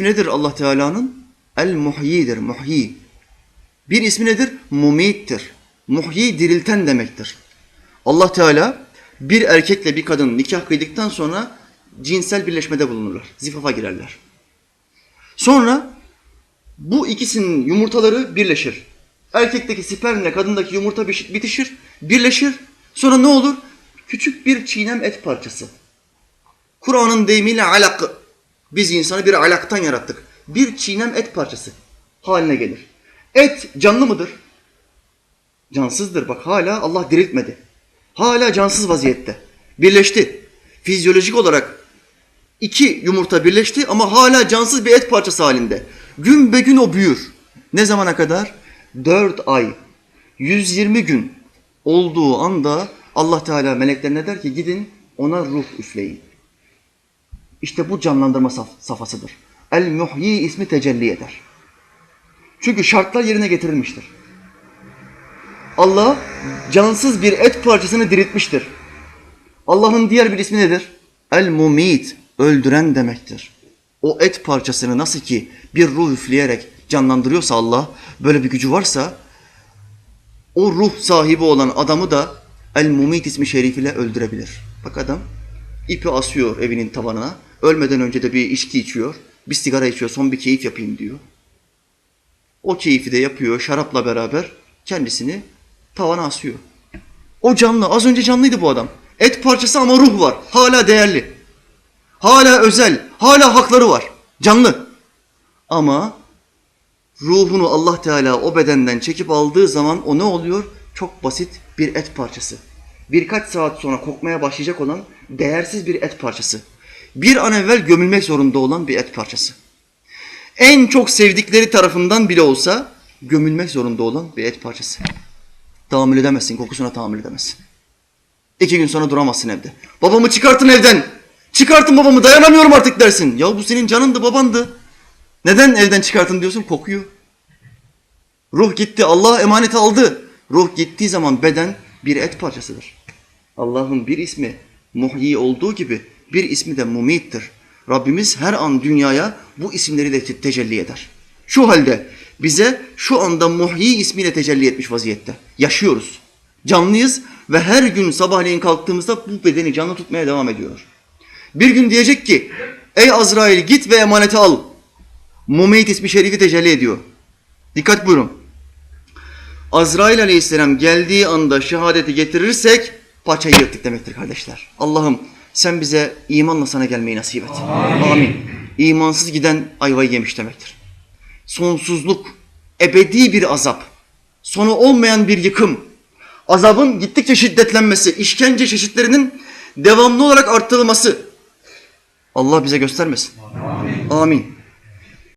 ismi nedir Allah Teala'nın? El Muhyi'dir, Muhyi. Bir ismi nedir? Mumittir. Muhyi dirilten demektir. Allah Teala bir erkekle bir kadın nikah kıydıktan sonra cinsel birleşmede bulunurlar. Zifafa girerler. Sonra bu ikisinin yumurtaları birleşir. Erkekteki spermle kadındaki yumurta bitişir, birleşir. Sonra ne olur? Küçük bir çiğnem et parçası. Kur'an'ın deyimiyle alak. Biz insanı bir alaktan yarattık. Bir çiğnem et parçası haline gelir. Et canlı mıdır? Cansızdır. Bak hala Allah diriltmedi. Hala cansız vaziyette. Birleşti. Fizyolojik olarak iki yumurta birleşti ama hala cansız bir et parçası halinde. Gün be gün o büyür. Ne zamana kadar? Dört ay, 120 gün olduğu anda Allah Teala meleklerine der ki gidin ona ruh üfleyin. İşte bu canlandırma saf- safhasıdır. El Muhyi ismi tecelli eder. Çünkü şartlar yerine getirilmiştir. Allah cansız bir et parçasını diriltmiştir. Allah'ın diğer bir ismi nedir? El Mumit, öldüren demektir. O et parçasını nasıl ki bir ruh üfleyerek canlandırıyorsa Allah, böyle bir gücü varsa, o ruh sahibi olan adamı da El Mumit ismi şerifiyle öldürebilir. Bak adam ipi asıyor evinin tavanına, ölmeden önce de bir içki içiyor, bir sigara içiyor, son bir keyif yapayım diyor. O keyfi de yapıyor şarapla beraber kendisini tavana asıyor. O canlı, az önce canlıydı bu adam. Et parçası ama ruh var. Hala değerli. Hala özel. Hala hakları var. Canlı. Ama ruhunu Allah Teala o bedenden çekip aldığı zaman o ne oluyor? Çok basit bir et parçası. Birkaç saat sonra kokmaya başlayacak olan değersiz bir et parçası. Bir an evvel gömülmek zorunda olan bir et parçası. En çok sevdikleri tarafından bile olsa gömülmek zorunda olan bir et parçası. Tahammül edemezsin, kokusuna tahammül edemezsin. İki gün sonra duramazsın evde. Babamı çıkartın evden. Çıkartın babamı dayanamıyorum artık dersin. Ya bu senin canındı babandı. Neden evden çıkartın diyorsun? Kokuyor. Ruh gitti. Allah emaneti aldı. Ruh gittiği zaman beden bir et parçasıdır. Allah'ın bir ismi muhyi olduğu gibi bir ismi de mumittir. Rabbimiz her an dünyaya bu isimleri te- tecelli eder. Şu halde bize şu anda muhyi ismiyle tecelli etmiş vaziyette. Yaşıyoruz. Canlıyız ve her gün sabahleyin kalktığımızda bu bedeni canlı tutmaya devam ediyor. Bir gün diyecek ki ey Azrail git ve emaneti al. Mumeyt ismi şerifi tecelli ediyor. Dikkat buyurun. Azrail aleyhisselam geldiği anda şehadeti getirirsek paçayı yırttık demektir kardeşler. Allah'ım sen bize imanla sana gelmeyi nasip et. Amin. İmansız giden ayvayı yemiş demektir. Sonsuzluk, ebedi bir azap, sonu olmayan bir yıkım, azabın gittikçe şiddetlenmesi, işkence çeşitlerinin devamlı olarak arttırılması. Allah bize göstermesin. Amin.